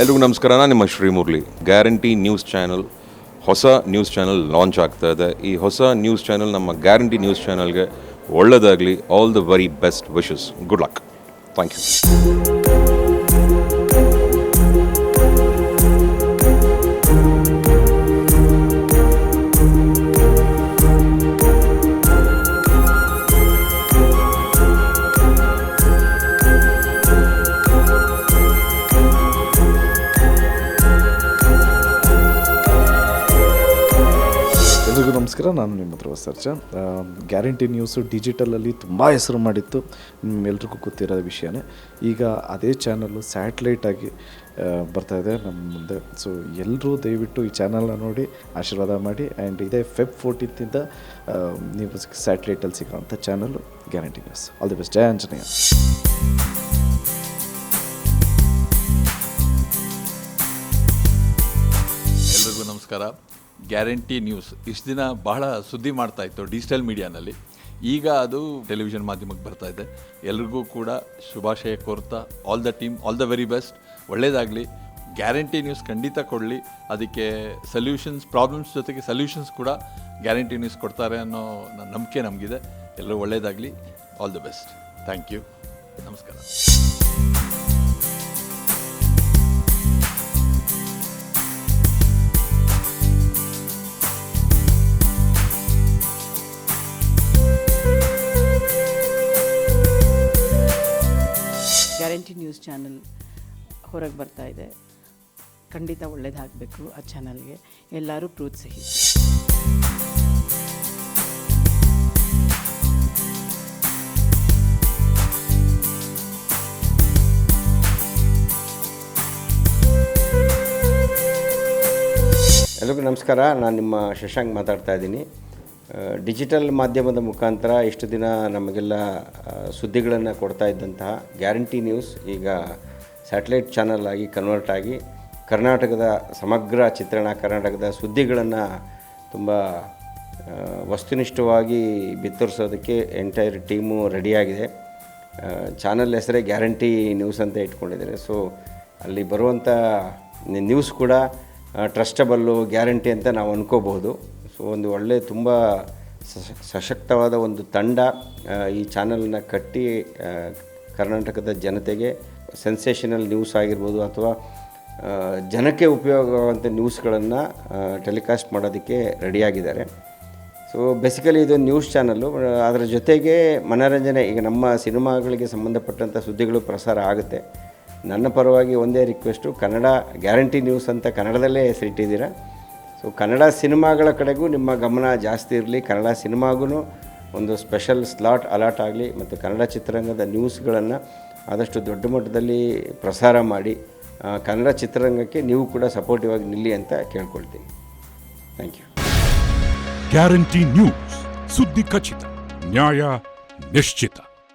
ಎಲ್ರಿಗೂ ನಮಸ್ಕಾರ, ನಾನು ನಿಮ್ಮ ಶ್ರೀಮುರ್ಲಿ ಗ್ಯಾರಂಟಿ ನ್ಯೂಸ್ ಚಾನಲ್, ಹೊಸ ನ್ಯೂಸ್ ಚಾನಲ್ ಲಾಂಚ್ ಆಗ್ತಾ ಇದೆ. ಈ ಹೊಸ ನ್ಯೂಸ್ ಚಾನಲ್ ನಮ್ಮ ಗ್ಯಾರಂಟಿ ನ್ಯೂಸ್ ಚಾನಲ್ಗೆ ಒಳ್ಳೆಯದಾಗಲಿ all the very best wishes good luck thank you ಎಲ್ರಿಗೂ ನಮಸ್ಕಾರ, ನಾನು ನಿಮ್ಮ ಹತ್ರ ಸರ್ಚ ಗ್ಯಾರಂಟಿ ನ್ಯೂಸು ಡಿಜಿಟಲಲ್ಲಿ ತುಂಬ ಹೆಸರು ಮಾಡಿತ್ತು, ನಿಮ್ಮೆಲ್ರಿಗೂ ಗೊತ್ತಿರೋ ವಿಷಯನೇ. ಈಗ ಅದೇ ಚಾನಲ್ಲು ಸ್ಯಾಟ್ಲೈಟಾಗಿ ಬರ್ತಾ ಇದೆ ನಮ್ಮ ಮುಂದೆ. ಸೊ ಎಲ್ಲರೂ ದಯವಿಟ್ಟು ಈ ಚಾನಲ್ನ ನೋಡಿ, ಆಶೀರ್ವಾದ ಮಾಡಿ, ಆ್ಯಂಡ್ ಇದೇ ಫೆಬ್ ಫೋರ್ಟೀನ್ತಿಂದ ನೀವು ಸ್ಯಾಟ್ಲೈಟಲ್ಲಿ ಸಿಗೋವಂಥ channel guarantee news. All the best ಜಯ ಆಂಜನೇಯ. ಎಲ್ರಿಗೂ ನಮಸ್ಕಾರ. Guarantee news. ಇಷ್ಟು ದಿನ ಬಹಳ ಸುದ್ದಿ ಮಾಡ್ತಾ ಇತ್ತು ಡಿಜಿಟಲ್ ಮೀಡಿಯಾನಲ್ಲಿ. ಈಗ ಅದು ಟೆಲಿವಿಷನ್ ಮಾಧ್ಯಮಕ್ಕೆ ಬರ್ತಾ ಇದೆ. ಎಲ್ರಿಗೂ ಕೂಡ ಶುಭಾಶಯ ಕೋರ್ತಾ all the team all the very best ಒಳ್ಳೆಯದಾಗಲಿ ಗ್ಯಾರಂಟಿ ನ್ಯೂಸ್ ಖಂಡಿತ ಕೊಡಲಿ. ಅದಕ್ಕೆ ಸೊಲ್ಯೂಷನ್ಸ್ ಪ್ರಾಬ್ಲಮ್ಸ್ ಜೊತೆಗೆ ಸೊಲ್ಯೂಷನ್ಸ್ ಕೂಡ ಗ್ಯಾರಂಟಿ ನ್ಯೂಸ್ ಕೊಡ್ತಾರೆ ಅನ್ನೋ ನಂಬಿಕೆ ನಮಗಿದೆ. ಎಲ್ಲರೂ ಒಳ್ಳೆಯದಾಗಲಿ all the best thank you ನಮಸ್ಕಾರ. ಗ್ಯಾರಂಟಿ ನ್ಯೂಸ್ ಚಾನಲ್ ಹೊರಗೆ ಬರ್ತಾ ಇದೆ. ಖಂಡಿತ ಒಳ್ಳೇದಾಗಬೇಕು ಆ ಚಾನಲ್ಗೆ. ಎಲ್ಲರೂ ಪ್ರೋತ್ಸಾಹಿಸಿ. ಎಲ್ಲರಿಗೂ ನಮಸ್ಕಾರ. ನಾನು ನಿಮ್ಮ ಶಶಾಂಕ್ ಮಾತಾಡ್ತಾ ಇದ್ದೀನಿ. ಡಿಜಿಟಲ್ ಮಾಧ್ಯಮದ ಮುಖಾಂತರ ಇಷ್ಟು ದಿನ ನಮಗೆಲ್ಲ ಸುದ್ದಿಗಳನ್ನು ಕೊಡ್ತಾ ಇದ್ದಂತಹ ಗ್ಯಾರಂಟಿ ನ್ಯೂಸ್, ಈಗ ಸ್ಯಾಟಲೈಟ್ ಚಾನಲ್ ಆಗಿ ಕನ್ವರ್ಟ್ ಆಗಿ ಕರ್ನಾಟಕದ ಸಮಗ್ರ ಚಿತ್ರಣ, ಕರ್ನಾಟಕದ ಸುದ್ದಿಗಳನ್ನು ತುಂಬ ವಸ್ತುನಿಷ್ಠವಾಗಿ ಬಿತ್ತರಿಸೋದಕ್ಕೆ ಎಂಟೈರ್ ಟೀಮು ರೆಡಿಯಾಗಿದೆ. ಚಾನಲ್ ಹೆಸರೇ ಗ್ಯಾರಂಟಿ ನ್ಯೂಸ್ ಅಂತ ಇಟ್ಕೊಂಡಿದ್ದಾರೆ. ಸೊ ಅಲ್ಲಿ ಬರುವಂಥ ನ್ಯೂಸ್ ಕೂಡ ಟ್ರಸ್ಟಬಲ್ಲು ಗ್ಯಾರಂಟಿ ಅಂತ ನಾವು ಅನ್ಕೋಬಹುದು. ಒಂದು ಒಳ್ಳೆ, ತುಂಬ ಸಶ- ಸಶಕ್ತವಾದ ಒಂದು ತಂಡ ಈ ಚಾನಲ್ನ ಕಟ್ಟಿ ಕರ್ನಾಟಕದ ಜನತೆಗೆ ಸೆನ್ಸೇಷನಲ್ ನ್ಯೂಸ್ ಆಗಿರ್ಬೋದು ಅಥವಾ ಜನಕ್ಕೆ ಉಪಯೋಗವಾಗುವಂಥ ನ್ಯೂಸ್ಗಳನ್ನು ಟೆಲಿಕಾಸ್ಟ್ ಮಾಡೋದಕ್ಕೆ ರೆಡಿಯಾಗಿದ್ದಾರೆ. ಸೊ, ಬೇಸಿಕಲಿ ಇದು ನ್ಯೂಸ್ ಚಾನಲ್ಲು, ಅದರ ಜೊತೆಗೆ ಮನೋರಂಜನೆ, ಈಗ ನಮ್ಮ ಸಿನಿಮಾಗಳಿಗೆ ಸಂಬಂಧಪಟ್ಟಂಥ ಸುದ್ದಿಗಳು ಪ್ರಸಾರ ಆಗುತ್ತೆ. ನನ್ನ ಪರವಾಗಿ ಒಂದೇ ರಿಕ್ವೆಸ್ಟು, ಕನ್ನಡ ಗ್ಯಾರಂಟಿ ನ್ಯೂಸ್ ಅಂತ ಕನ್ನಡದಲ್ಲೇ ಹೆಸರಿಟ್ಟಿದ್ದೀರಾ ಸೊ ಕನ್ನಡ ಸಿನಿಮಾಗಳ ಕಡೆಗೂ ನಿಮ್ಮ ಗಮನ ಜಾಸ್ತಿ ಇರಲಿ. ಕನ್ನಡ ಸಿನಿಮಾಗೂ ಒಂದು ಸ್ಪೆಷಲ್ ಸ್ಲಾಟ್ ಅಲಾಟ್ ಆಗಲಿ ಮತ್ತು ಕನ್ನಡ ಚಿತ್ರರಂಗದ ನ್ಯೂಸ್ಗಳನ್ನು ಆದಷ್ಟು ದೊಡ್ಡ ಮಟ್ಟದಲ್ಲಿ ಪ್ರಸಾರ ಮಾಡಿ ಕನ್ನಡ ಚಿತ್ರರಂಗಕ್ಕೆ ನೀವು ಕೂಡ ಸಪೋರ್ಟಿವ್ ಆಗಿ ನಿಲ್ಲಿ ಅಂತ ಕೇಳ್ಕೊಳ್ತೀನಿ. ಥ್ಯಾಂಕ್ ಯು ಗ್ಯಾರಂಟಿ ನ್ಯೂಸ್ ಸುದ್ದಿ ಖಚಿತ ನ್ಯಾಯ ನಿಶ್ಚಿತ